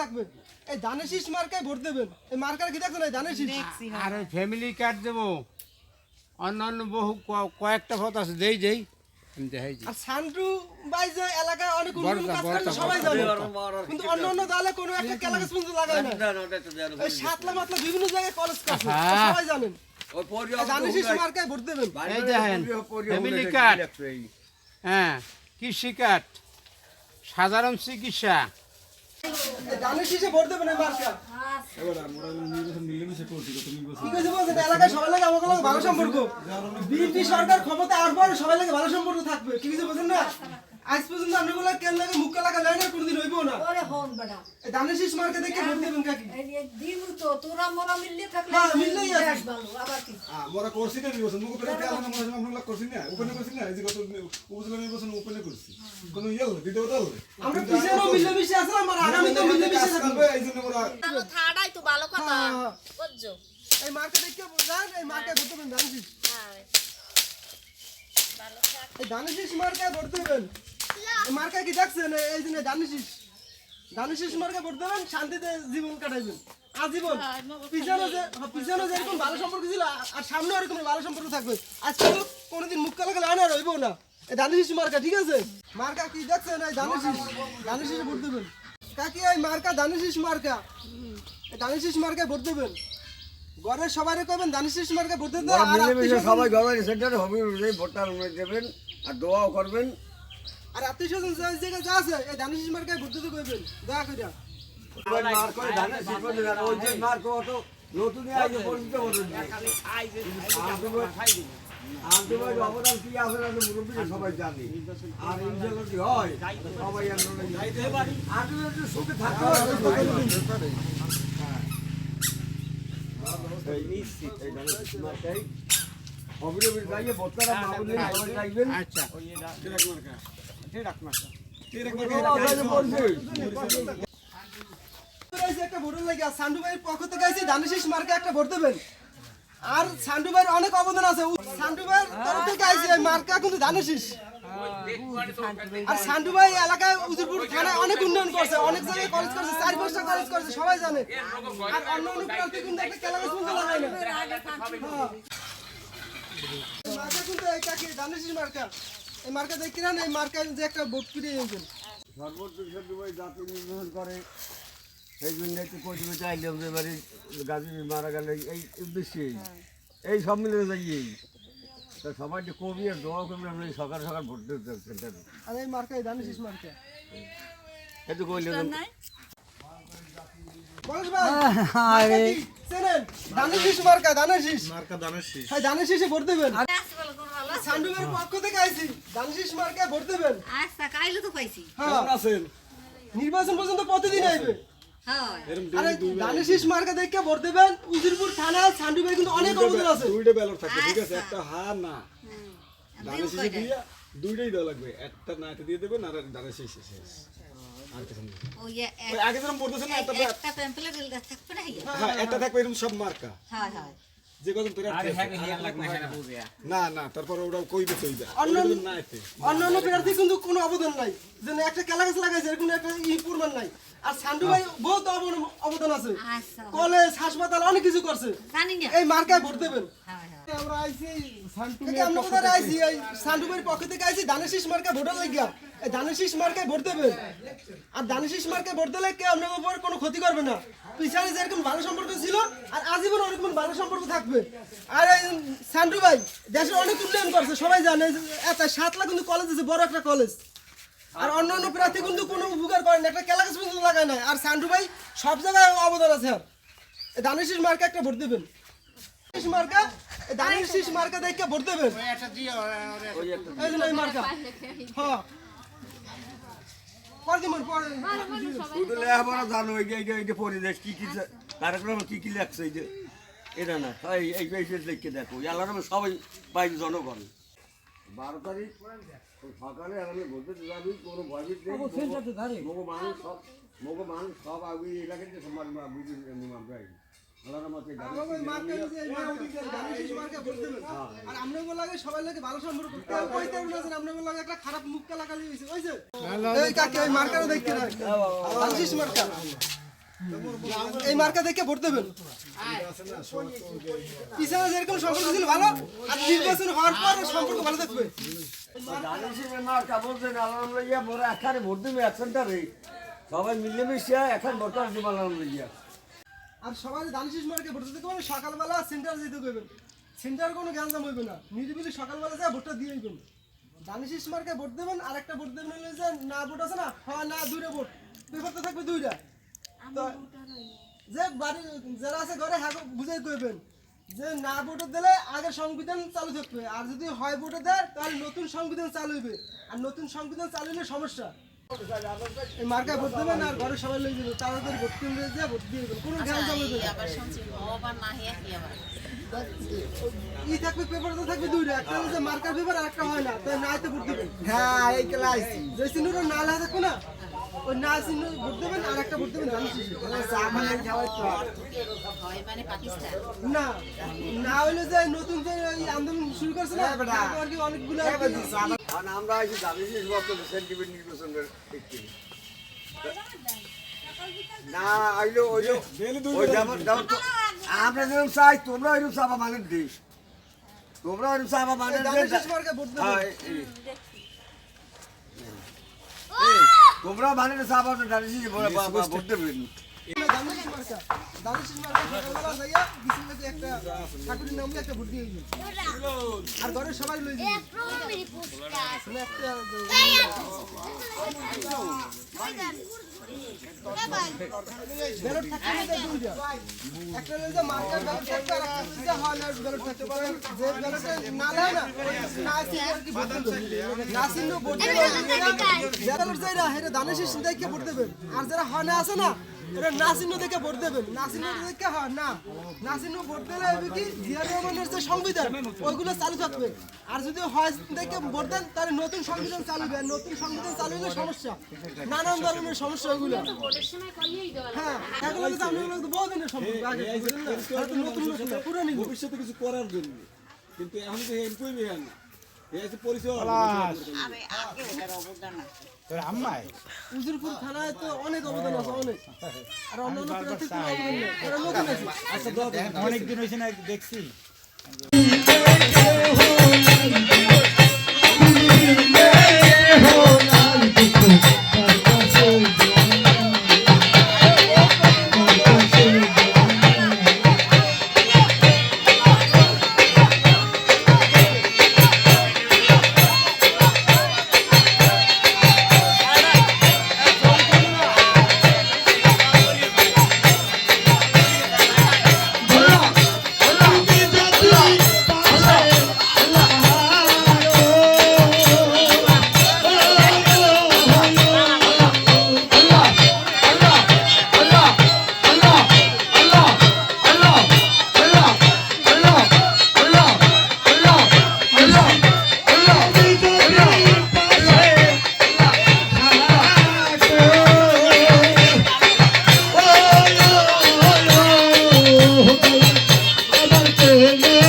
থাকবে। এই ধানের শীষ মার্কায় ভোট দেবেন। এই মার্কার কি দেখছেন? এই ধানের শীষ আর ওই ফ্যামিলি কার্ড দেবো। অন্যান্য বহু কয়েকটা পথ আছে দিই। আর সান্টু ভাই যে এলাকায় অনেক উন্নয়ন কাজ করে সবাই জানে। কিন্তু অন্য অন্য দলে কোনো একটা কেলাকাজ পর্যন্ত লাগায় না। এই সাতলা মাতলা বিভিন্ন জায়গায় কলেজ করছে সবাই জানেন। ধানের শীষ মার্কায় ভোট দেবেন। এই দেখেন ফ্যামিলি কার্ড হ্যাঁ কৃষি কার্ড সাধারণ চিকিৎসা। ভোট ভালো সম্পর্ক। বিএনপি সরকার ক্ষমতা আসবার সবাই লাগে ভালো সম্পর্ক থাকবে। কি কিছু বলছেন না? আজ পর্যন্ত আপনি বলে কেন লাগে মুখ লাগা যায় না কোনদিন হইব না? ওরে হন এই ধানের শীষ মার্কা দেখে ভোট দেবেন কাকি দিমু তো তোরা মোরা মিললে থাকলে হ্যাঁ, মিললেই আছে। ভালো আবার কি? আমরা করছি না নির্বাচন? মুখ করে পেলাম না মনে আমরা করছি না ওপেনে করছি না এই যে গত উপজেলা নির্বাচন ওপেনে করছি। কোনো ইয়ে হলো দিতে হতো আমরা পিছনেও মিলেমিশে আসলাম আর আগামীতে মিলেমিশে থাকব। এই জন্য আমরা তাহলে থাড়াই তো ভালো কথা। হ্যাঁ। বুঝছ এই মার্কা দেখে যান এই মার্কায় ভোট দেবেন শীষ। হ্যাঁ। ভালো থাক এই ধানের শীষ মার্কায় ভোট দেবেন। এই মার্কায় কি দেখছেন? এই- ধানের শীষ। ধানের শীষ ভোট দেবেন শান্তিতে জীবন কাটাইবেন আজীবন পিছনে যে হ্যাঁ, পিছনে যেরকম ভালো সম্পর্ক ছিল আর সামনে এরকম ভালো সম্পর্ক থাকবে। আজকে তো কোনোদিন মুখ কালা কালা আনা রইব না। এই ধানের মার্কা ঠিক আছে? মার্কা কি দেখছেন? এই ধানের শীষ ভোট দেবেন। কাকি এই মার্কা ধানের মার্কা। এই ধানের শীষ মার্কায় ভোট দেবেন। ঘরের সবাই কবেন ধানের শীষ মার্কায় ভোট দেবেন সবাই গভর্নমেন্ট সেন্টারে হবে অনুযায়ী দেবেন আর দোয়াও করবেন। আর আত্মীয় স্বজন যে জায়গায় যা আছে এই ধানের শীষ মার্কায় দিতে কইবেন। দয়া কইরা করে ধানের শীষ করে দেন। ওই যে মার কত নতুন আইনে পরিচিত বলুন আন্তর্জাতিক অবদান কি আছে মুরব্বীরা সবাই জানে। আর এই হয় সবাই আন্তর্জাতিক সুখে থাকতে হবে এই নিশ্চিত এই ধানের শীষ মার্কাই অবিরবির গাইয়ে ভোটটা মামুলি সবাই চাইবেন আচ্ছা। আর সান্ডু ভাইয়ের অনেক অবদান আছে সান্ডু ভাইয়ের মার্কা কিন্তু ধানের আর সান্ডু ভাই এলাকায় উজিরপুর থানায় অনেক উন্নয়ন করছে অনেক জায়গায় কলেজ করছে চার পাঁচটা কলেজ করছে সবাই জানে আর অন্য অন্য প্রান্তে কিন্তু একটা না হ্যাঁ। মার্কা কিন্তু এই কাকি ধানের মার্কা এই মার্কা দেখি না এই মার্কায় যে একটা ভোট ফিরিয়ে গেছেন সর্বোচ্চ সর্বই জাতি নির্বাচন করে। সেই জন্য একটু কচবে চাইলাম যে এবারে গাজী মারা গেলে এই উদ্দেশ্যে এই। সম্মিলনে যাইয়েই তা সবাই যে কবি আর দোয়া কবি আমরা এই সকাল সকাল ভোট দিতে সেন্টারে আর এই মার্কা এই শীষ মার্কা। একটু কইলে মার্কা মার্কা হ্যাঁ ধানের ভোট দেবেন। আচ্ছা ভালো কোন ভালো সান্ডুবের পক্ষ থেকে আইছি। ধানের মার্কা ভোট দেবেন। আচ্ছা কাইলে তো পাইছি হ্যাঁ। আছেন? নির্বাচন পর্যন্ত প্রতিদিন আইবে। হ্যাঁ। আরে ধানের শীষ মার্কা দেখে ভোট দেবেন। উজিরপুর থানা সান্ডুবের কিন্তু অনেক অবদান আছে। দুইটা ব্যালট থাকবে ঠিক আছে? একটা হা না। দুইটাই দেওয়া লাগবে। একটা নাইতে দিয়ে দেবেন আর দানের শীষে। আগে যেরকম পড়তেছে না একটা একটা প্যাম্পলেট থাকবে না ইয়ে? হ্যাঁ একটা থাকবে এরকম সব মার্কা। হ্যাঁ হ্যাঁ। যে কত তোর না না তারপর ওরা কইবে কইবে অন্য- না অন্যান্য প্রার্থী কিন্তু কোনো অবদান নাই। যে একটা কেলা গাছ লাগাইছে এরকম একটা ই প্রমাণ নাই। আর সান্ডু ভাই বহুত অবদান- আছে। আচ্ছা। কলেজ হাসপাতাল অনেক কিছু করছে। জানি না। এই মার্কায় ভোট দেবেন। হ্যাঁ হ্যাঁ। আমরা আইছি থেকে আমরা কোথায় আইছি? এই সান্ডুবের পক্ষ থেকে আইছি ধানের মার্কা ভোটার লাগিয়া এই ধানের মার্কায় ভোট দেবেন আর শীষ মার্কায় ভোট দিলে কেউ আপনার উপর কোনো ক্ষতি করবে না? পিছনে যেরকম ভালো সম্পর্ক ছিল আর আজীবন ভালো সম্পর্ক থাকবে। আর এই সান্ডু ভাই দেশের অনেক উন্নয়ন করছে সবাই জানে এত সাত লাখ কিন্তু কলেজ আছে বড় একটা কলেজ আর অন্য অন্য প্রার্থী কিন্তু কোনো উপকার করেন না, একটা কেলা গাছ পর্যন্ত লাগায় না। আর সান্ডু ভাই সব জায়গায় অবদান আছে। আর ধানের মার্কা একটা ভোট দেবেন। মার্কা শীষ মার্কা দেখে ভোট দেবেন একটা দিয়ে এই জন্য এই মার্কা হ্যাঁ পরে দিবেন, পরে শুধু লেখাপড়া জানো এই যে এই যে- এই যে পরিবেশ কি কি যে- কার্যক্রম কি কি লাগছে এই যে এটা না এই এই এই যে দেখে দেখো আলাদা সবাই বাইরে জনগণ বারো তারিখ ওই সকালে আমি বলতে যাবি কোনো ভয়ভীত নেই মগো মানুষ সব মগো মানুষ সব আগে এলাকাতে সমান বুঝি যাই আল্লাহর মতে লাগে সবাই লাগে ভালো সম্পর্ক কেউ কইতে না যে আপনাদের লাগে একটা খারাপ মুখ কালাকালি হয়েছে। ওই যে এই কাকে ওই মার্কারও দেখতে না? ধানের মার্কা। এই মার্কা দেখে ভোট দেবেন। পিছনে যেরকম সম্পর্ক ছিল ভালো আর নির্বাচন হওয়ার পর সম্পর্ক ভালো থাকবে। মার্কা বলছেন আলাম বড় ভোট দেবে এক সেন্টারে সবাই মিলেমিশে এখন আলাম লইয়া আর সবাই দানিশিস মার্কে ভোট দিতে পারবেন সকালবেলা সেন্টার যেতে করবেন সেন্টার কোনো গ্যাঞ্জাম হইবে না। নিরিবিলি সকালবেলা যা ভোটটা দিয়ে হইবেন দানিশিস মার্কে ভোট দেবেন আর একটা ভোট দেবেন হলে যে না ভোট আছে না হ্যাঁ না দুইটা ভোট। পেপার তো থাকবে দুইটা। তো যে বাড়ি যারা আছে ঘরে হ্যাঁ বুঝাই করবেন যে না ভোটে দিলে আগে সংবিধান চালু থাকবে। আর যদি হয় ভোটে দেয় তাহলে নতুন সংবিধান চালু হইবে। আর নতুন সংবিধান চালু হলে সমস্যা। মার্কায় ভোট দেবেন আর ঘরে সবাই লই যাবে তাড়াতাড়ি ভোট কেন্দ্রে দিয়ে ভোট দিয়ে দেবেন কোনো হিয়া কি আবার? ই থাকবে পেপার তো থাকবে দুইটা একটা হচ্ছে মার্কার পেপার আর একটা হয় না তাই নাই তো ভোট দিবেন। হ্যাঁ এই ক্লাস। যে চিহ্নটা না থাকবে না ওই না চিহ্ন ভোট দেবেন আর একটা ভোট দেবেন ধান শেষে সামান খাওয়াই তো। হয় মানে পাকিস্তান। না না হইলে যে নতুন যে আন্দোলন শুরু করছে না কি অনেকগুলো আর কি আর আমরা আছি শীষ বক্তব্য সেন্টিমেন্ট নির্বাচনের একটি। না আইলো ওই যে আমরা যেরকম চাই তোমরা ওইরকম চাপা মানে দিস তোমরা ওইরকম চাপা মানে হ্যাঁ, তোমরা মানে চাপা ভোট দেবেন আর ঘরের সবাই লই একটা ব্যালট থাকতে হবে দুইটা একটা লই যে মার্কার ব্যালট থাকবে আর একটা লই যে না ব্যালট থাকতে পারে যে ব্যালটে না লেয় না না চিহ্ন কি ভোট দেবেন না চিহ্ন ভোট দেবেন যারা হেরে দেখে ভোট আর যারা হয় না আছে না এরা না চিহ্ন দেখে ভোট দেবেন। না চিহ্ন দেখে হয় না। না চিহ্ন ভোট দিলে হবে কি? জিয়া রহমানের যে সংবিধান ওইগুলো চালু থাকবে। আর যদি হয় দেখে ভোট দেন তাহলে নতুন সংবিধান চালু হবে। নতুন সংবিধান চালু হলে সমস্যা। নানান ধরনের সমস্যা ওইগুলো। হ্যাঁ এগুলো কিন্তু আমি সম্পর্ক আগে হয়তো নতুন নতুন না, ভবিষ্যতে কিছু করার জন্য। কিন্তু এখন তো কইবে না উজিরপুর থানায় তো অনেক অবদান আছে অনেক। আর অন্যান্য প্রার্থীর কোনো অবদান নেই এরা নতুন আছে অনেক দিন হয়েছে না দেখছি। ஏ